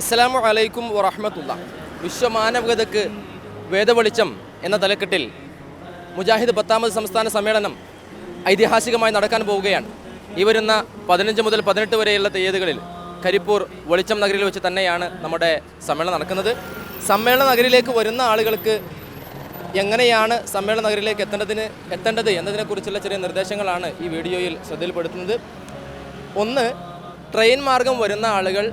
അസ്സലാമു അലൈക്കും വറഹമത്തുള്ള. വിശ്വമാനവികതയ്ക്ക് വേദവെളിച്ചം എന്ന തലക്കെട്ടിൽ മുജാഹിദ് പത്താമത് സംസ്ഥാന സമ്മേളനം ഐതിഹാസികമായി നടക്കാൻ പോവുകയാണ്. ഈ വരുന്ന പതിനഞ്ച് മുതൽ പതിനെട്ട് വരെയുള്ള തീയതികളിൽ കരിപ്പൂർ വെളിച്ചം നഗരിൽ വെച്ച് തന്നെയാണ് നമ്മുടെ സമ്മേളനം നടക്കുന്നത്. സമ്മേളന നഗരിലേക്ക് വരുന്ന ആളുകൾക്ക് എങ്ങനെയാണ് സമ്മേളന നഗരിലേക്ക് എത്തേണ്ടതിന് എത്തേണ്ടത് എന്നതിനെക്കുറിച്ചുള്ള ചെറിയ നിർദ്ദേശങ്ങളാണ് ഈ വീഡിയോയിൽ ശ്രദ്ധയിൽപ്പെടുത്തുന്നത്. ഒന്ന് ട്രെയിൻ മാർഗം വരുന്ന ആളുകൾ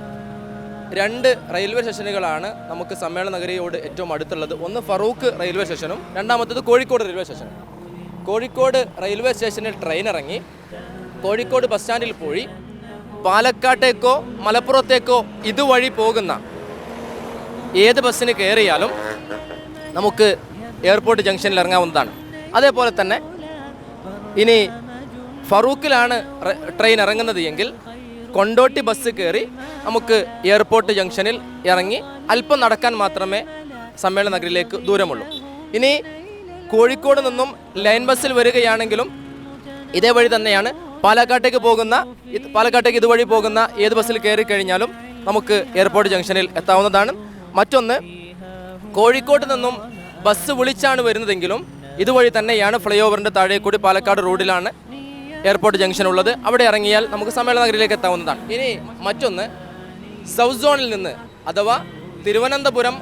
രണ്ട് റെയിൽവേ സ്റ്റേഷനുകളാണ് നമുക്ക് സമ്മേളന നഗരിയോട് ഏറ്റവും അടുത്തുള്ളത്. ഒന്ന് ഫറൂഖ് റെയിൽവേ സ്റ്റേഷനും രണ്ടാമത്തത് കോഴിക്കോട് റെയിൽവേ സ്റ്റേഷനും. കോഴിക്കോട് റെയിൽവേ സ്റ്റേഷനിൽ ട്രെയിൻ ഇറങ്ങി കോഴിക്കോട് ബസ് സ്റ്റാൻഡിൽ പോയി പാലക്കാട്ടേക്കോ മലപ്പുറത്തേക്കോ ഇതുവഴി പോകുന്ന ഏത് ബസ്സിന് കയറിയാലും നമുക്ക് എയർപോർട്ട് ജംഗ്ഷനിൽ ഇറങ്ങാവുന്നതാണ്. അതേപോലെ തന്നെ ഇനി ഫറൂഖിലാണ് ട്രെയിൻ ഇറങ്ങുന്നത് എങ്കിൽ കൊണ്ടോട്ടി ബസ് കയറി നമുക്ക് എയർപോർട്ട് ജംഗ്ഷനിൽ ഇറങ്ങി അല്പം നടക്കാൻ മാത്രമേ സമ്മേളന നഗരിലേക്ക് ദൂരമുള്ളൂ. ഇനി കോഴിക്കോട് നിന്നും ലൈൻ ബസ്സിൽ വരികയാണെങ്കിലും ഇതേ വഴി തന്നെയാണ് പാലക്കാട്ടേക്ക് പോകുന്ന പാലക്കാട്ടേക്ക് ഇതുവഴി പോകുന്ന ഏത് ബസ്സിൽ കയറി കഴിഞ്ഞാലും നമുക്ക് എയർപോർട്ട് ജംഗ്ഷനിൽ എത്താവുന്നതാണ്. മറ്റൊന്ന് കോഴിക്കോട് നിന്നും ബസ് വിളിച്ചാണ് വരുന്നതെങ്കിലും ഇതുവഴി തന്നെയാണ് ഫ്ലൈ ഓവറിന്റെ താഴെ കൂടി പാലക്കാട് റോഡിലാണ് എയർപോർട്ട് ജംഗ്ഷൻ ഉള്ളത്. അവിടെ ഇറങ്ങിയാൽ നമുക്ക് സമ്മേളന നഗരിയിലേക്ക് എത്താവുന്നതാണ്. ഇനി മറ്റൊന്ന് സൗത്ത് സോണിൽ നിന്ന് അഥവാ തിരുവനന്തപുരം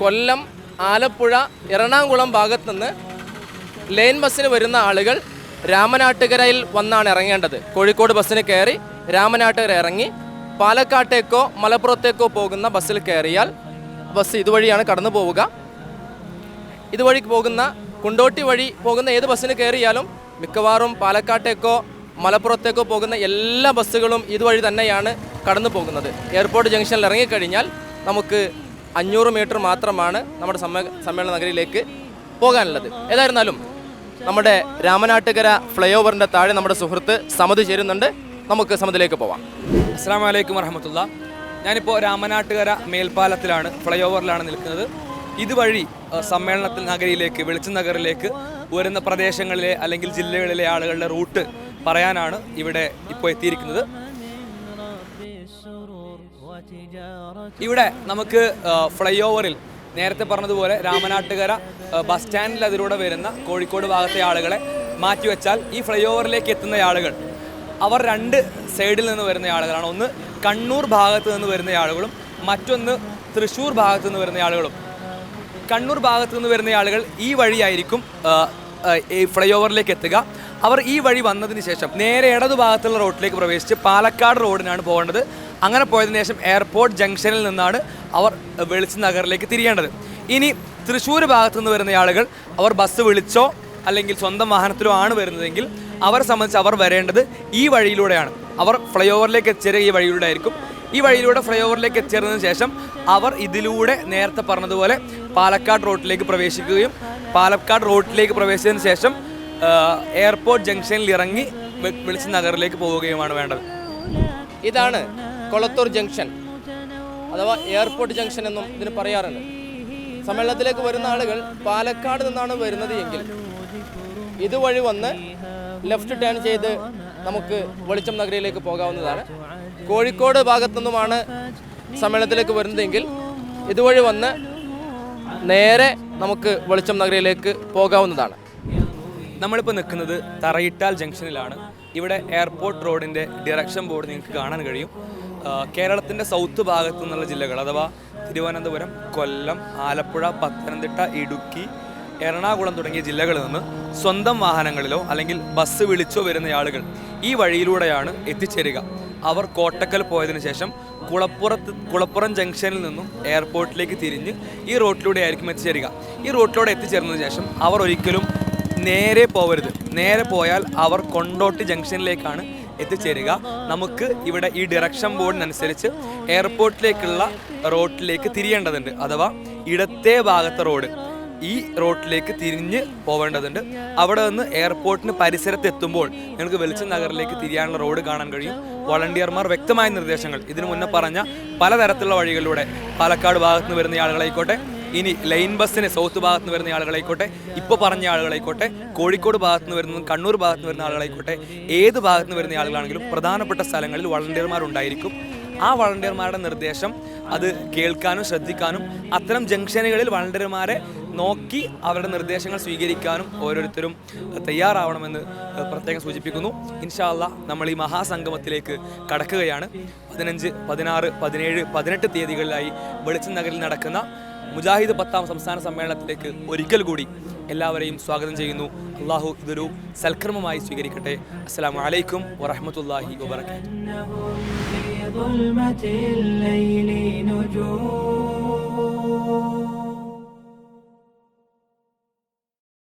കൊല്ലം ആലപ്പുഴ എറണാകുളം ഭാഗത്ത് നിന്ന് ലൈൻ ബസ്സിന് വരുന്ന ആളുകൾ രാമനാട്ടുകരയിൽ വന്നാണ് ഇറങ്ങേണ്ടത്. കോഴിക്കോട് ബസ്സിന് കയറി രാമനാട്ടുകര ഇറങ്ങി പാലക്കാട്ടേക്കോ മലപ്പുറത്തേക്കോ പോകുന്ന ബസ്സിൽ കയറിയാൽ ബസ് ഇതുവഴിയാണ് കടന്നു പോവുക. ഇതുവഴി പോകുന്ന കുണ്ടോട്ടി വഴി പോകുന്ന ഏത് ബസ്സിന് കയറിയാലും മിക്കവാറും പാലക്കാട്ടേക്കോ മലപ്പുറത്തേക്കോ പോകുന്ന എല്ലാ ബസ്സുകളും ഇതുവഴി തന്നെയാണ് കടന്നു പോകുന്നത്. എയർപോർട്ട് ജംഗ്ഷനിൽ ഇറങ്ങിക്കഴിഞ്ഞാൽ നമുക്ക് അഞ്ഞൂറ് മീറ്റർ മാത്രമാണ് നമ്മുടെ സമ്മേ സമ്മേളന നഗരിയിലേക്ക് പോകാനുള്ളത്. ഏതായിരുന്നാലും നമ്മുടെ രാമനാട്ടുകര ഫ്ലൈ ഓവറിന്റെ താഴെ നമ്മുടെ സുഹൃത്ത് സമത് ചേരുന്നുണ്ട്. നമുക്ക് സമതിലേക്ക് പോവാം. അസ്സാം വലൈക്കും വറഹമത്തുള്ള. ഞാനിപ്പോൾ രാമനാട്ടുകര മേൽപ്പാലത്തിലാണ് ഫ്ലൈ ഓവറിലാണ് നിൽക്കുന്നത്. ഇതുവഴി സമ്മേളനത്തിൽ നഗരിയിലേക്ക് വെളിച്ചം നഗറിലേക്ക് വരുന്ന പ്രദേശങ്ങളിലെ അല്ലെങ്കിൽ ജില്ലകളിലെ ആളുകളുടെ റൂട്ട് പറയാനാണ് ഇവിടെ ഇപ്പോൾ എത്തിയിരിക്കുന്നത്. ഇവിടെ നമുക്ക് ഫ്ലൈ ഓവറിൽ നേരത്തെ പറഞ്ഞതുപോലെ രാമനാട്ടുകര ബസ് സ്റ്റാൻഡിൽ അതിലൂടെ വരുന്ന കോഴിക്കോട് ഭാഗത്തെ ആളുകളെ മാറ്റിവെച്ചാൽ ഈ ഫ്ലൈ ഓവറിലേക്ക് എത്തുന്ന ആളുകൾ അവർ രണ്ട് സൈഡിൽ നിന്ന് വരുന്ന ആളുകളാണ്. ഒന്ന് കണ്ണൂർ ഭാഗത്ത് നിന്ന് വരുന്ന ആളുകളും മറ്റൊന്ന് തൃശ്ശൂർ ഭാഗത്ത് നിന്ന് വരുന്ന ആളുകളും. കണ്ണൂർ ഭാഗത്തു നിന്ന് വരുന്ന ആളുകൾ ഈ വഴിയായിരിക്കും ഈ ഫ്ലൈ ഓവറിലേക്ക് എത്തുക. അവർ ഈ വഴി വന്നതിന് ശേഷം നേരെ ഇടതു ഭാഗത്തുള്ള റോഡിലേക്ക് പ്രവേശിച്ച് പാലക്കാട് റോഡിനാണ് പോകേണ്ടത്. അങ്ങനെ പോയതിനു ശേഷം എയർപോർട്ട് ജംഗ്ഷനിൽ നിന്നാണ് അവർ വെളിച്ച നഗറിലേക്ക് തിരിയേണ്ടത്. ഇനി തൃശ്ശൂർ ഭാഗത്തു നിന്ന് വരുന്ന ആളുകൾ അവർ ബസ് വിളിച്ചോ അല്ലെങ്കിൽ സ്വന്തം വാഹനത്തിലോ ആണ് വരുന്നതെങ്കിൽ അവരെ സംബന്ധിച്ച് അവർ വരേണ്ടത് ഈ വഴിയിലൂടെയാണ്. അവർ ഫ്ലൈ ഓവറിലേക്ക് എത്തിച്ചേരുക ഈ വഴിയിലൂടെ ആയിരിക്കും. ഈ വഴിയിലൂടെ ഫ്ലൈ ഓവറിലേക്ക് എത്തിച്ചേർന്നതിന് ശേഷം അവർ ഇതിലൂടെ നേരത്തെ പറഞ്ഞതുപോലെ പാലക്കാട് റോഡിലേക്ക് പ്രവേശിക്കുകയും പാലക്കാട് റോഡിലേക്ക് പ്രവേശിച്ചതിന് ശേഷം എയർപോർട്ട് ജംഗ്ഷനിൽ ഇറങ്ങി വെളിച്ച നഗറിലേക്ക് പോവുകയുമാണ് വേണ്ടത്. ഇതാണ് കൊളത്തൂർ ജംഗ്ഷൻ അഥവാ എയർപോർട്ട് ജംഗ്ഷൻ എന്നും ഇതിന് പറയാറുണ്ട്. സമ്മേളനത്തിലേക്ക് വരുന്ന ആളുകൾ പാലക്കാട് നിന്നാണ് വരുന്നത് എങ്കിൽ ഇതുവഴി വന്ന് ലെഫ്റ്റ് ടേൺ ചെയ്ത് നമുക്ക് വെളിച്ചം നഗരിയിലേക്ക് പോകാവുന്നതാണ്. കോഴിക്കോട് ഭാഗത്തു നിന്നുമാണ് സമ്മേളനത്തിലേക്ക് വരുന്നതെങ്കിൽ ഇതുവഴി വന്ന് നേരെ നമുക്ക് വെളിച്ചം നഗരിയിലേക്ക് പോകാവുന്നതാണ്. നമ്മളിപ്പോൾ നിൽക്കുന്നത് തറയിട്ടാൽ ജംഗ്ഷനിലാണ്. ഇവിടെ എയർപോർട്ട് റോഡിന്റെ ഡിറക്ഷൻ ബോർഡ് നിങ്ങൾക്ക് കാണാൻ കഴിയും. കേരളത്തിന്റെ സൗത്ത് ഭാഗത്തു നിന്നുള്ള ജില്ലകൾ അഥവാ തിരുവനന്തപുരം കൊല്ലം ആലപ്പുഴ പത്തനംതിട്ട ഇടുക്കി എറണാകുളം തുടങ്ങിയ ജില്ലകളിൽ നിന്ന് സ്വന്തം വാഹനങ്ങളിലോ അല്ലെങ്കിൽ ബസ് വിളിച്ചോ വരുന്ന ആളുകൾ ഈ വഴിയിലൂടെയാണ് എത്തിച്ചേരുക. അവർ കോട്ടക്കൽ പോയതിനു ശേഷം കുളപ്പുറത്ത് കുളപ്പുറം ജംഗ്ഷനിൽ നിന്നും എയർപോർട്ടിലേക്ക് തിരിഞ്ഞ് ഈ റോട്ടിലൂടെ ആയിരിക്കും എത്തിച്ചേരുക. ഈ റോട്ടിലൂടെ എത്തിച്ചേർന്നതിന് ശേഷം അവർ ഒരിക്കലും നേരെ പോകരുത് നേരെ പോയാൽ അവർ കൊണ്ടോട്ടി ജംഗ്ഷനിലേക്കാണ് എത്തിച്ചേരുക. നമുക്ക് ഇവിടെ ഈ ഡിറക്ഷൻ ബോർഡിനനുസരിച്ച് എയർപോർട്ടിലേക്കുള്ള റോട്ടിലേക്ക് തിരിയേണ്ടതുണ്ട്. അഥവാ ഇടത്തെ ഭാഗത്തെ റോഡ് ഈ റോട്ടിലേക്ക് തിരിഞ്ഞ് പോവേണ്ടതുണ്ട്. അവിടെ നിന്ന് എയർപോർട്ടിന് പരിസരത്ത് എത്തുമ്പോൾ നിങ്ങൾക്ക് വെളിച്ചം നഗറിലേക്ക് തിരിയാനുള്ള റോഡ് കാണാൻ കഴിയും. വളണ്ടിയർമാർ വ്യക്തമായ നിർദ്ദേശങ്ങൾ ഇതിനു മുന്നേ പറഞ്ഞ പലതരത്തിലുള്ള വഴികളിലൂടെ പാലക്കാട് ഭാഗത്ത് നിന്ന് വരുന്ന ആളുകളായിക്കോട്ടെ ഇനി ലൈൻ ബസ്സിന് സൗത്ത് ഭാഗത്ത് നിന്ന് വരുന്ന ആളുകളായിക്കോട്ടെ ഇപ്പോൾ പറഞ്ഞ ആളുകളായിക്കോട്ടെ കോഴിക്കോട് ഭാഗത്ത് നിന്ന് വരുന്നതും കണ്ണൂർ ഭാഗത്ത് നിന്ന് വരുന്ന ആളുകളായിക്കോട്ടെ ഏത് ഭാഗത്ത് നിന്ന് വരുന്ന ആളുകളാണെങ്കിലും പ്രധാനപ്പെട്ട സ്ഥലങ്ങളിൽ വളണ്ടിയർമാർ ഉണ്ടായിരിക്കും. ആ വളണ്ടിയർമാരുടെ നിർദ്ദേശം അത് കേൾക്കാനും ശ്രദ്ധിക്കാനും അത്തരം ജംഗ്ഷനുകളിൽ വളണ്ടിയർമാരെ നോക്കി അവരുടെ നിർദ്ദേശങ്ങൾ സ്വീകരിക്കാനും ഓരോരുത്തരും തയ്യാറാവണമെന്ന് പ്രത്യേകം സൂചിപ്പിക്കുന്നു. ഇൻഷാല്ല നമ്മൾ ഈ മഹാസംഗമത്തിലേക്ക് കടക്കുകയാണ്. പതിനഞ്ച് പതിനാറ് പതിനേഴ് പതിനെട്ട് തീയതികളിലായി വെളിച്ചം നഗറിൽ നടക്കുന്ന മുജാഹിദ് പത്താം സംസ്ഥാന സമ്മേളനത്തിലേക്ക് ഒരിക്കൽ കൂടി എല്ലാവരെയും സ്വാഗതം ചെയ്യുന്നു. അള്ളാഹു ഇതൊരു സൽക്രമമായി സ്വീകരിക്കട്ടെ. അസ്സലാമു അലൈക്കും വറഹമത്തല്ലാഹി വബർക്കാത്തു